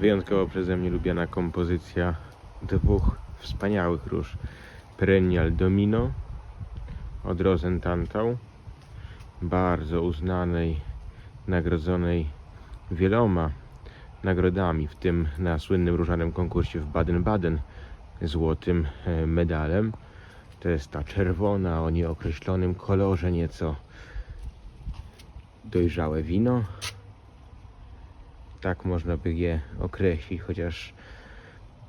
Wyjątkowo przeze mnie lubiana kompozycja dwóch wspaniałych róż. Perennial Domino od Rosentantał, bardzo uznanej, nagrodzonej wieloma nagrodami, w tym na słynnym różanym konkursie w Baden-Baden złotym e, medalem. To jest ta czerwona o nieokreślonym kolorze, nieco dojrzałe wino. Tak można by je określić, chociaż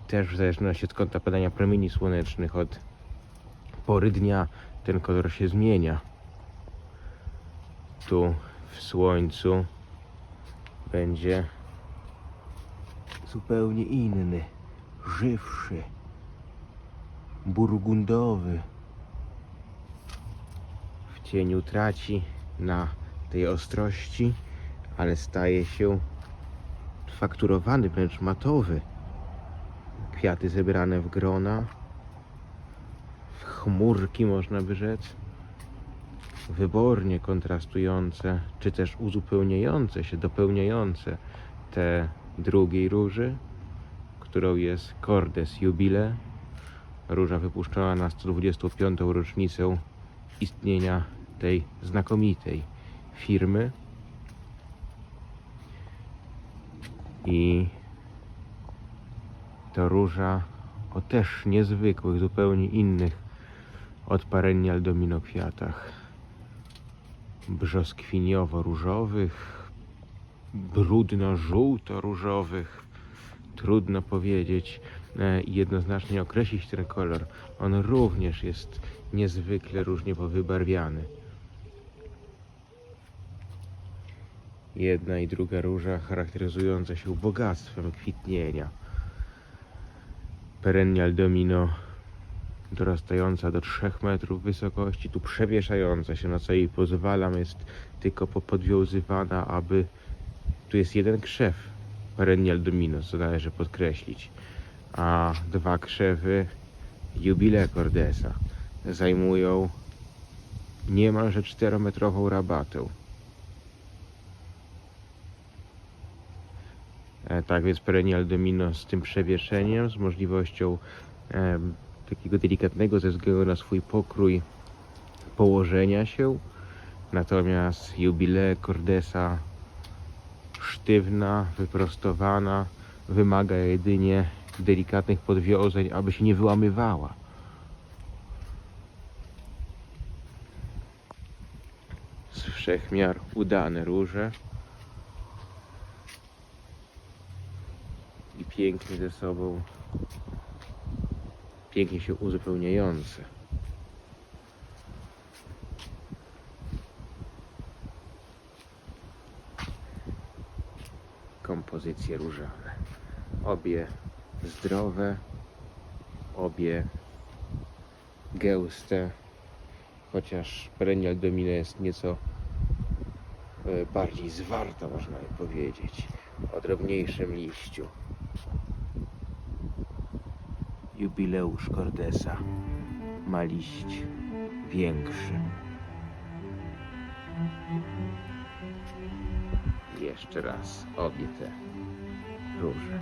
też w zależności od kąta padania promieni słonecznych, od pory dnia ten kolor się zmienia. Tu w słońcu będzie zupełnie inny, żywszy, burgundowy. W cieniu traci na tej ostrości, ale staje się fakturowany, wręcz matowy. Kwiaty zebrane w grona, w chmurki można by rzec, wybornie kontrastujące, czy też uzupełniające się, dopełniające te drugiej róży, którą jest Cordes Jubile, róża wypuszczona na 125. rocznicę istnienia tej znakomitej firmy. I to róża o też niezwykłych, zupełnie innych od perennial domino kwiatach. Brzoskwiniowo-różowych, brudno-żółto-różowych. Trudno powiedzieć e, i jednoznacznie określić ten kolor. On również jest niezwykle różnie powybarwiany. Jedna i druga róża charakteryzująca się bogactwem kwitnienia. Perennial domino dorastająca do 3 metrów wysokości, tu przewieszająca się, na co jej pozwalam, jest tylko popodwiązywana, aby tu jest jeden krzew perennial domino, co należy podkreślić, a dwa krzewy jubile cordesa zajmują niemalże 4-metrową rabatę. Tak więc perennial domino z tym przewieszeniem, z możliwością takiego delikatnego ze względu na swój pokrój położenia się. Natomiast jubile cordesa sztywna, wyprostowana, wymaga jedynie delikatnych podwiązań, aby się nie wyłamywała. Z wszechmiar udane róże. Pięknie ze sobą, pięknie się uzupełniające. Kompozycje różane. Obie zdrowe, obie gęste, chociaż perennial domino jest nieco e, bardziej zwarta, można by powiedzieć, o drobniejszym liściu. Jubileusz Cordesa ma liść większy. Jeszcze raz obie te róże.